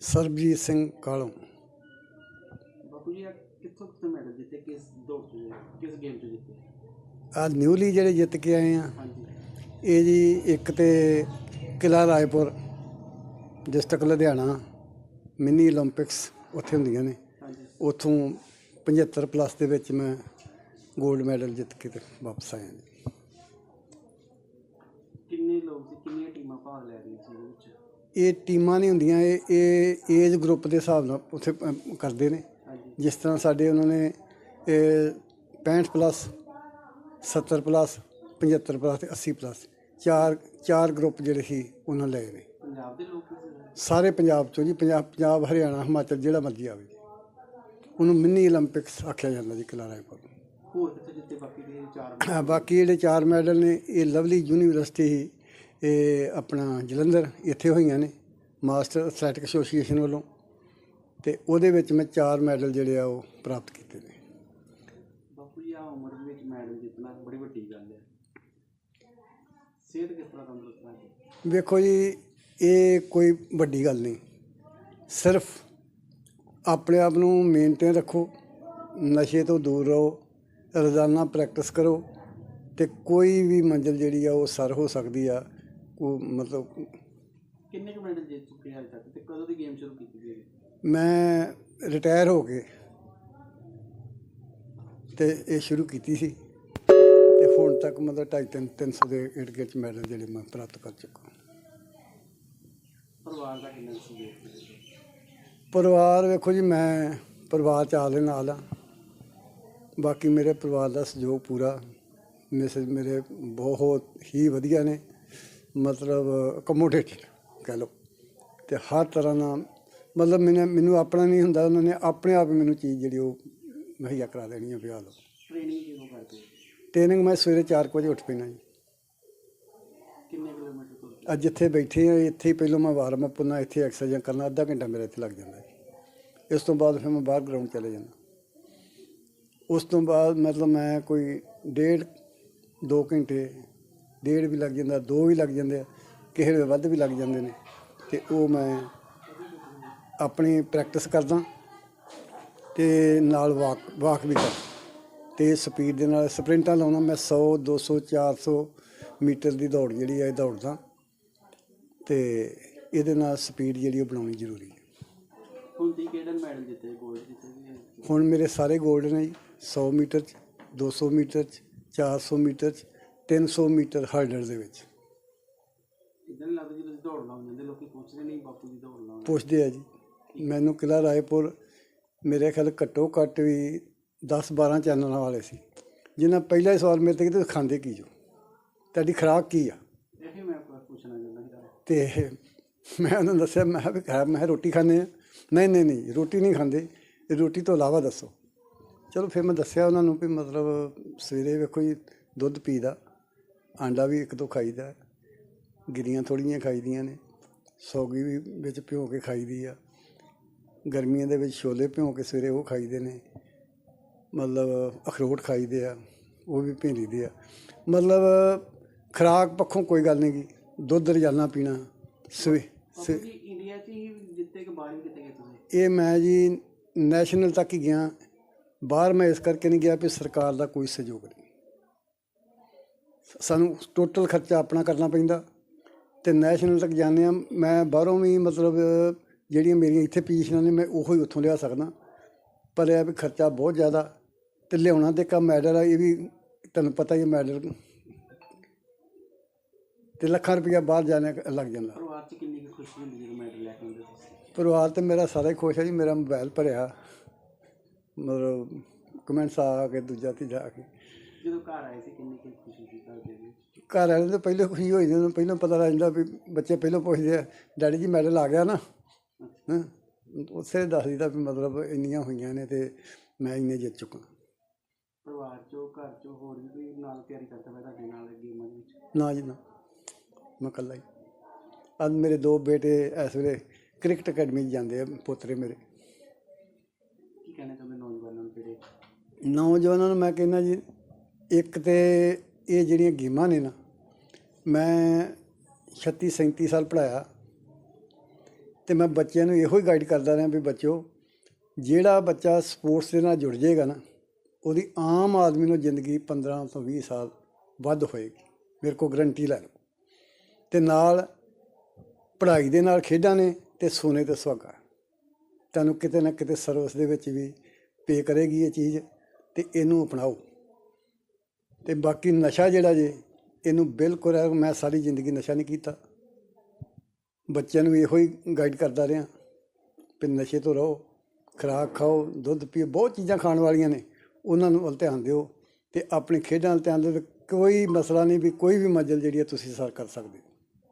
ਸਰਬਜੀਤ ਸਿੰਘ ਕਾਲੋਂ ਬਾਪੂ ਜੀ ਕਿੱਥੋਂ ਕਿੱਥੇ ਮੈਡਲ ਜਿੱਤੇ? ਕਿਸ ਦੌੜ ਤੋਂ ਕਿਸ ਗੇਮ ਤੋਂ ਜਿੱਤੇ? ਆ ਨਿਊਲੀ ਜਿਹੜੇ ਜਿੱਤ ਕੇ ਆਏ ਆ। ਇਹ ਜੀ ਇੱਕ ਤੇ ਕਿਲਾ ਰਾਏਪੁਰ ਡਿਸਟ੍ਰਿਕਟ ਲੁਧਿਆਣਾ ਮਿਨੀ 올림픽ਸ ਉੱਥੇ ਹੁੰਦੀਆਂ ਨੇ। ਉੱਥੋਂ 75 ਪਲੱਸ ਦੇ ਵਿੱਚ ਮੈਂ 골ਡ ਮੈਡਲ ਜਿੱਤ ਕੇ ਤੇ ਵਾਪਸ ਆਇਆ ਜੀ। ਕਿੰਨੇ ਲੋਕ ਕਿੰਨੀਆਂ ਟੀਮਾਂ ਭਾਗ ਲੈ ਰਹੀਆਂ ਸੀ ਇਹਦੇ ਵਿੱਚ? ਇਹ ਟੀਮਾਂ ਨਹੀਂ ਹੁੰਦੀਆਂ ਇਹ ਇਹ ਏਜ ਗਰੁੱਪ ਦੇ ਹਿਸਾਬ ਨਾਲ ਉੱਥੇ ਕਰਦੇ ਨੇ। ਜਿਸ ਤਰ੍ਹਾਂ ਸਾਡੇ ਉਹਨਾਂ ਨੇ ਇਹ 65 ਪਲੱਸ 70 ਪਲੱਸ 75 ਪਲੱਸ ਤੇ 80 ਪਲੱਸ ਚਾਰ ਚਾਰ ਗਰੁੱਪ ਜਿਹੜੇ ਸੀ ਉਹਨਾਂ ਲਏ ਨੇ। ਸਾਰੇ ਪੰਜਾਬ ਚੋਂ ਜੀ ਪੰਜਾਬ ਪੰਜਾਬ ਹਰਿਆਣਾ ਹਿਮਾਚਲ ਜਿਹੜਾ ਮਰਜ਼ੀ ਆਵੇ। ਉਹਨੂੰ ਮਿੰਨੀ 올림픽ਸ ਆਖਿਆ ਜਾਂਦਾ ਜੀ ਕਿਲਾ ਰਾਏਪੁਰ ਹੋਰ ਜਿੱਤੇ ਬਾਕੀ ਦੇ ਚਾਰ ਬਾਕੀ ਜਿਹੜੇ ਚਾਰ ਮੈਡਲ ਨੇ ਇਹ ਲਵਲੀ ਯੂਨੀਵਰਸਿਟੀ ਇਹ ਆਪਣਾ ਜਲੰਧਰ ਇੱਥੇ ਹੋਈਆਂ ਨੇ ਮਾਸਟਰ ਐਥਲੈਟਿਕ ਐਸੋਸੀਏਸ਼ਨ ਵੱਲੋਂ ਤੇ ਉਹਦੇ ਵਿੱਚ ਮੈਂ ਚਾਰ ਮੈਡਲ ਜਿਹੜੇ ਆ ਉਹ ਪ੍ਰਾਪਤ ਕੀਤੇ ਨੇ। ਬਾਪੂ ਜੀ ਆ ਉਮਰ ਦੇ ਵਿੱਚ ਮੈਡਲ ਜਿੱਤਣਾ ਬੜੀ ਵੱਡੀ ਗੱਲ ਹੈ। ਸਿਹਤ ਕਿਸ ਤਰ੍ਹਾਂ ਤੰਦਰੁਸਤ ਹੈ ਵੇਖੋ ਜੀ ਇਹ ਕੋਈ ਵੱਡੀ ਗੱਲ ਨਹੀਂ। ਸਿਰਫ ਆਪਣੇ ਆਪ ਨੂੰ ਮੇਨਟੇਨ ਰੱਖੋ ਨਸ਼ੇ ਤੋਂ ਦੂਰ ਰਹੋ ਰੋਜ਼ਾਨਾ ਪ੍ਰੈਕਟਿਸ ਕਰੋ ਤੇ ਕੋਈ ਵੀ ਮੰਜ਼ਿਲ ਜਿਹੜੀ ਆ ਉਹ ਸਰ ਹੋ ਸਕਦੀ ਆ। ਉਹ ਮਤਲਬ ਕਿੰਨੇ ਕੁ ਮੈਡਲ ਜਿੱਤ ਚੁੱਕੇ ਅਜੇ ਤੱਕ ਤੇ ਕਦੋਂ ਦੀ ਗੇਮ ਸ਼ੁਰੂ ਕੀਤੀ ਗਈ ਮੈਂ ਰਿਟਾਇਰ ਹੋ ਕੇ ਤੇ ਇਹ ਸ਼ੁਰੂ ਕੀਤੀ ਸੀ ਤੇ ਹੁਣ ਤੱਕ ਮਤਲਬ ਢਾਈ ਤਿੰਨ 300 ਦੇ ਇਰਦ ਗਿਰਦ ਮੈਡਲ ਜਿਹੜੇ ਮੈਂ ਪ੍ਰਾਪਤ ਕਰ ਚੁੱਕਾ ਪਰਿਵਾਰ ਦਾ ਕਿੰਨਾ ਸੀ? ਪਰਿਵਾਰ ਵੇਖੋ ਜੀ ਮੈਂ ਪਰਿਵਾਰ ਚ ਦੇ ਨਾਲ ਆ। ਬਾਕੀ ਮੇਰੇ ਪਰਿਵਾਰ ਦਾ ਸਹਿਯੋਗ ਪੂਰਾ। ਮਿਸਿਸ ਮੇਰੇ ਬਹੁਤ ਹੀ ਵਧੀਆ ਨੇ। ਮਤਲਬ ਅਕਮੋਡੇਟਡ ਕਹਿ ਲਓ। ਤੇ ਹਰ ਤਰ੍ਹਾਂ ਨਾਲ ਮਤਲਬ ਮੈਨੂੰ ਮੈਨੂੰ ਆਪਣਾ ਨਹੀਂ ਹੁੰਦਾ ਉਹਨਾਂ ਨੇ ਆਪਣੇ ਆਪ ਹੀ ਮੈਨੂੰ ਚੀਜ਼ ਜਿਹੜੀ ਉਹ ਮੁਹੱਈਆ ਕਰਾ ਦੇਣੀ ਆ ਵਿਆਹ ਲਓ। ਟ੍ਰੇਨਿੰਗ ਕਿਉਂ ਕਰਦੇ ਹੋ? ਟ੍ਰੇਨਿੰਗ ਮੈਂ ਸਵੇਰੇ 4 ਵਜੇ ਉੱਠ ਪੈਣਾ ਜੀ। ਕਿੰਨੇ ਕਿਲੋਮੀਟਰ ਤੋਂ ਅੱਜ ਜਿੱਥੇ ਬੈਠੇ ਆ ਇੱਥੇ ਹੀ ਪਹਿਲਾਂ ਮੈਂ ਵਾਰਮ ਅਪ ਹੁੰਦਾ ਇੱਥੇ ਐਕਸਰਸਾਈਜ਼ ਕਰਨਾ ਅੱਧਾ ਘੰਟਾ ਮੇਰਾ ਇੱਥੇ ਲੱਗ ਜਾਂਦਾ ਹੈ ਇਸ ਤੋਂ ਬਾਅਦ ਫਿਰ ਮੈਂ ਬਾਹਰ ਗਰਾਊਂਡ ਚਲੇ ਜਾਂਦਾ। ਉਸ ਤੋਂ ਬਾਅਦ ਮਤਲਬ ਮੈਂ ਕੋਈ ਡੇਢ 2 ਘੰਟੇ ਡੇਢ ਵੀ ਲੱਗ ਜਾਂਦਾ ਦੋ ਵੀ ਲੱਗ ਜਾਂਦੇ ਆ ਕਿਸੇ ਵੇਲੇ ਵੱਧ ਵੀ ਲੱਗ ਜਾਂਦੇ ਨੇ। ਤੇ ਉਹ ਮੈਂ ਆਪਣੀ ਪ੍ਰੈਕਟਿਸ ਕਰਦਾ ਤੇ ਨਾਲ ਵਾਕ ਵਾਕ ਵੀ ਕਰਦਾ। ਤੇ ਸਪੀਡ ਦੇ ਨਾਲ ਸਪ੍ਰਿੰਟਾਂ ਲਾਉਣਾ ਮੈਂ 100 200 400 ਮੀਟਰ ਦੀ ਦੌੜ ਜਿਹੜੀ ਹੈ ਦੌੜਦਾ। ਤੇ ਇਹਦੇ ਨਾਲ ਸਪੀਡ ਜਿਹੜੀ ਉਹ ਬਣਾਉਣੀ ਜ਼ਰੂਰੀ ਹੈ ਹੁਣ ਤੀ ਕਿਹੜਾ ਮੈਡਲ ਜਿੱਤੇ 골ਡ ਜਿੱਤੇ। ਹੁਣ ਮੇਰੇ ਸਾਰੇ 골ਡ ਨੇ ਜੀ 100 ਮੀਟਰ ਚ 200 ਮੀਟਰ ਚ 400 ਮੀਟਰ ਚ 300 ਮੀਟਰ ਹਰਡਲ ਦੇ ਵਿੱਚ। ਇਦਾਂ ਨਹੀਂ ਲੱਗਦਾ ਜਦੋਂ ਦੌੜ ਲਾਉਣ ਜਾਂਦੇ ਲੋਕੀ ਪੁੱਛਦੇ ਨਹੀਂ ਬਾਪੂ ਜੀ ਦੌੜ ਲਾਉਣ ਪੁੱਛਦੇ ਆ ਜੀ। ਮੈਨੂੰ ਕਿਲਾ ਰਾਏਪੁਰ ਮੇਰੇ ਖਿਆਲ ਘੱਟੋ ਘੱਟ ਵੀ 10 12 ਚੈਨਲਾਂ ਵਾਲੇ ਸੀ। ਜਿਨ੍ਹਾਂ ਪਹਿਲਾ ਹੀ ਸਵਾਲ ਮੇਰੇ ਤੇ ਕਿ ਖਾਂਦੇ ਕੀ ਜੋ? ਤੁਹਾਡੀ ਖੁਰਾਕ ਕੀ ਆ? ਇਹ ਮੈਂ ਪੁੱਛਣਾ ਚਾਹੁੰਦਾ ਤੇ ਮੈਂ ਉਹਨਾਂ ਨੂੰ ਦੱਸਿਆ ਮੈਂ ਵੀ ਖਾ ਮੈਂ ਰੋਟੀ ਖਾਂਦੇ ਆ। ਨਹੀਂ ਨਹੀਂ ਨਹੀਂ ਰੋਟੀ ਨਹੀਂ ਖਾਂਦੇ। ਰੋਟੀ ਤੋਂ ਇਲਾਵਾ ਦੱਸੋ। ਚਲੋ ਫਿਰ ਮੈਂ ਦੱਸਿਆ ਉਹਨਾਂ ਨੂੰ ਵੀ ਮਤਲਬ ਸਵੇਰੇ ਵੇਖੋ ਜੀ ਦੁੱਧ ਪੀਦਾ। ਆਂਡਾ ਵੀ ਇੱਕ ਦੋ ਖਾਈਦਾ ਗਿਰੀਆਂ ਥੋੜੀਆਂ ਖਾਈਦੀਆਂ ਨੇ। ਸੌਗੀ ਵੀ ਵਿੱਚ ਭਿਓ ਕੇ ਖਾਈਦੀ ਆ। ਗਰਮੀਆਂ ਦੇ ਵਿੱਚ ਛੋਲੇ ਭਿਓ ਕੇ ਸਵੇਰੇ ਉਹ ਖਾਈਦੇ ਨੇ। ਮਤਲਬ ਅਖਰੋਟ ਖਾਈਦੇ ਆ ਉਹ ਵੀ ਭੇਂਦੀਦੇ ਆ। ਮਤਲਬ ਖੁਰਾਕ ਪੱਖੋਂ ਕੋਈ ਗੱਲ ਨਹੀਂ ਗੀ। ਦੁੱਧ ਰੋਜ਼ਾਨਾ ਪੀਣਾ। ਸਵੇ ਇੰਡੀਆ 'ਚ ਹੀ ਜਿੱਤੇ ਕਿ ਬਾਹਰ ਕਿਤੇ ਗਏ ਤੁਸੀਂ? ਇਹ ਮੈਂ ਜੀ ਨੈਸ਼ਨਲ ਤੱਕ ਹੀ ਗਿਆ। ਬਾਹਰ ਮੈਂ ਇਸ ਕਰਕੇ ਨਹੀਂ ਗਿਆ ਵੀ ਸਰਕਾਰ ਦਾ ਕੋਈ ਸਹਿਯੋਗ ਨਹੀਂ। ਸਾਨੂੰ ਟੋਟਲ ਖਰਚਾ ਆਪਣਾ ਕਰਨਾ ਪੈਂਦਾ ਤੇ ਨੈਸ਼ਨਲ ਤੱਕ ਜਾਂਦੇ ਆ ਮੈਂ ਬਾਹਰੋਂ ਵੀ ਮਤਲਬ ਜਿਹੜੀਆਂ ਮੇਰੀਆਂ ਇੱਥੇ ਪੋਜੀਸ਼ਨਾਂ ਨੇ ਮੈਂ ਉਹੋ ਹੀ ਉੱਥੋਂ ਲਿਆ ਸਕਦਾ। ਪਰ ਇਹ ਵੀ ਖਰਚਾ ਬਹੁਤ ਜ਼ਿਆਦਾ ਤੇ ਲਿਆਉਣਾ ਤੇ ਕਾ ਮੈਡਲ ਆ ਇਹ ਵੀ ਤੁਹਾਨੂੰ ਪਤਾ ਹੀ ਹੈ ਮੈਡਲ ਤੇ ਲੱਖਾਂ ਰੁਪਇਆ ਬਾਹਰ ਜਾਣੇ ਲੱਗ ਜਾਂਦਾ। ਪਰਿਵਾਰ 'ਚ ਕਿੰਨੀ ਕੁ ਖੁਸ਼ੀ ਹੁੰਦੀ ਜਦੋਂ ਮੈਡਲ ਲੈ ਕੇ ਆਉਂਦੇ ਤੁਸੀਂ? ਪਰਿਵਾਰ ਤੇ ਮੇਰਾ ਸਾਰਾ ਹੀ ਖੁਸ਼ ਹੈ ਜੀ ਮੇਰਾ ਮੋਬਾਈਲ ਭਰਿਆ। ਮਤਲਬ ਕਮੈਂਟਸ ਆ ਕੇ ਦੂਜਾ ਤੀਜਾ ਆ ਕੇ। ਜਦੋਂ ਘਰ ਆਏ ਸੀ ਕਿੰਨੀ ਕੁ ਖੁਸ਼ੀ ਸੀ ਘਰ ਦੇ ਵਿੱਚ? ਘਰ ਵਾਲਿਆਂ ਨੂੰ ਤਾਂ ਪਹਿਲੇ ਖੁਸ਼ੀ ਹੋਈ ਜਾਂਦੀ ਪਹਿਲਾਂ ਪਤਾ ਲੱਗ ਜਾਂਦਾ ਵੀ ਬੱਚੇ ਪਹਿਲਾਂ ਪੁੱਛਦੇ ਆ ਡੈਡੀ ਜੀ ਮੈਡਲ ਆ ਗਿਆ ਨਾ? ਹਾਂ। ਉਸੇ ਦੱਸ ਦਿੱਤਾ ਵੀ ਮਤਲਬ ਇੰਨੀਆਂ ਹੋਈਆਂ ਨੇ ਤੇ ਮੈਂ ਇੰਨੇ ਜਿੱਤ ਚੁੱਕਾ। ਪਰਿਵਾਰ 'ਚੋਂ ਘਰ 'ਚੋਂ ਹੋਰ ਵੀ ਕੋਈ ਨਾਲ ਤਿਆਰੀ ਕਰਦਾ ਪਿਆ ਤੁਹਾਡੇ ਨਾਲ ਗੇਮਾਂ ਦੇ ਵਿੱਚ? ਨਾ ਜੀ ਨਾ। ਮੈਂ ਇਕੱਲਾ ਹੀ। ਅੱਜ ਮੇਰੇ ਦੋ ਬੇਟੇ ਇਸ ਵੇਲੇ ਕ੍ਰਿਕਟ ਅਕੈਡਮੀ 'ਚ ਜਾਂਦੇ ਆ ਪੋਤਰੇ ਮੇਰੇ। ਕੀ ਕਹਿਣਾ ਚਾਹੁੰਦੇ ਨੌਜਵਾਨਾਂ ਨੂੰ ਜਿਹੜੇ? ਨੌਜਵਾਨਾਂ ਨੂੰ ਮੈਂ ਕਹਿੰਦਾ ਜੀ ਇੱਕ ਤੇ ਇਹ ਜਿਹੜੀਆਂ ਗੇਮਾਂ ਨੇ ਨਾ, ਮੈਂ 36 37 ਸਾਲ ਪੜਾਇਆ ਤੇ ਮੈਂ ਬੱਚਿਆਂ ਨੂੰ ਇਹੋ ਹੀ ਗਾਈਡ ਕਰਦਾ ਰਿਹਾ ਵੀ ਬੱਚਿਓ, ਜਿਹੜਾ ਬੱਚਾ ਸਪੋਰਟਸ ਦੇ ਨਾਲ ਜੁੜ ਜਾਏਗਾ ਨਾ, ਉਹਦੀ ਆਮ ਆਦਮੀ ਨੂੰ ਜ਼ਿੰਦਗੀ 15 ਤੋਂ 20 ਸਾਲ ਵੱਧ ਹੋਏਗੀ, ਮੇਰੇ ਕੋਲ ਗਰੰਟੀ ਲੈ ਲਓ। ਤੇ ਨਾਲ ਪੜ੍ਹਾਈ ਦੇ ਨਾਲ ਖੇਡਾਂ ਨੇ ਤੇ ਸੋਨੇ ਤੇ ਸੁਹਾਗਾ। ਤੁਹਾਨੂੰ ਕਿਤੇ ਨਾ ਕਿਤੇ ਸਰਵਿਸ ਦੇ ਵਿੱਚ ਵੀ ਪੇ ਕਰੇਗੀ ਇਹ ਚੀਜ਼ ਤੇ ਇਹਨੂੰ ਅਪਣਾਓ। ਤੇ ਬਾਕੀ ਨਸ਼ਾ ਜਿਹੜਾ ਜੇ ਇਹਨੂੰ ਬਿਲਕੁਲ ਹੈ, ਮੈਂ ਸਾਰੀ ਜ਼ਿੰਦਗੀ ਨਸ਼ਾ ਨਹੀਂ ਕੀਤਾ। ਬੱਚਿਆਂ ਨੂੰ ਵੀ ਇਹੋ ਹੀ ਗਾਈਡ ਕਰਦਾ ਰਿਹਾ ਕਿ ਨਸ਼ੇ ਤੋਂ ਰਹੋ ਖੁਰਾਕ ਖਾਓ ਦੁੱਧ ਪੀਓ ਬਹੁਤ ਚੀਜ਼ਾਂ ਖਾਣ ਵਾਲੀਆਂ ਨੇ ਉਹਨਾਂ ਨੂੰ ਵੱਲ ਧਿਆਨ ਦਿਓ ਤੇ ਆਪਣੇ ਖੇਡਾਂ ਵੱਲ ਧਿਆਨ ਦਿਓ ਤੇ ਕੋਈ ਮਸਲਾ ਨਹੀਂ ਵੀ ਕੋਈ ਵੀ ਮੰਜ਼ਿਲ ਜਿਹੜੀ ਹੈ ਤੁਸੀਂ ਸਰ ਕਰ ਸਕਦੇ ਹੋ।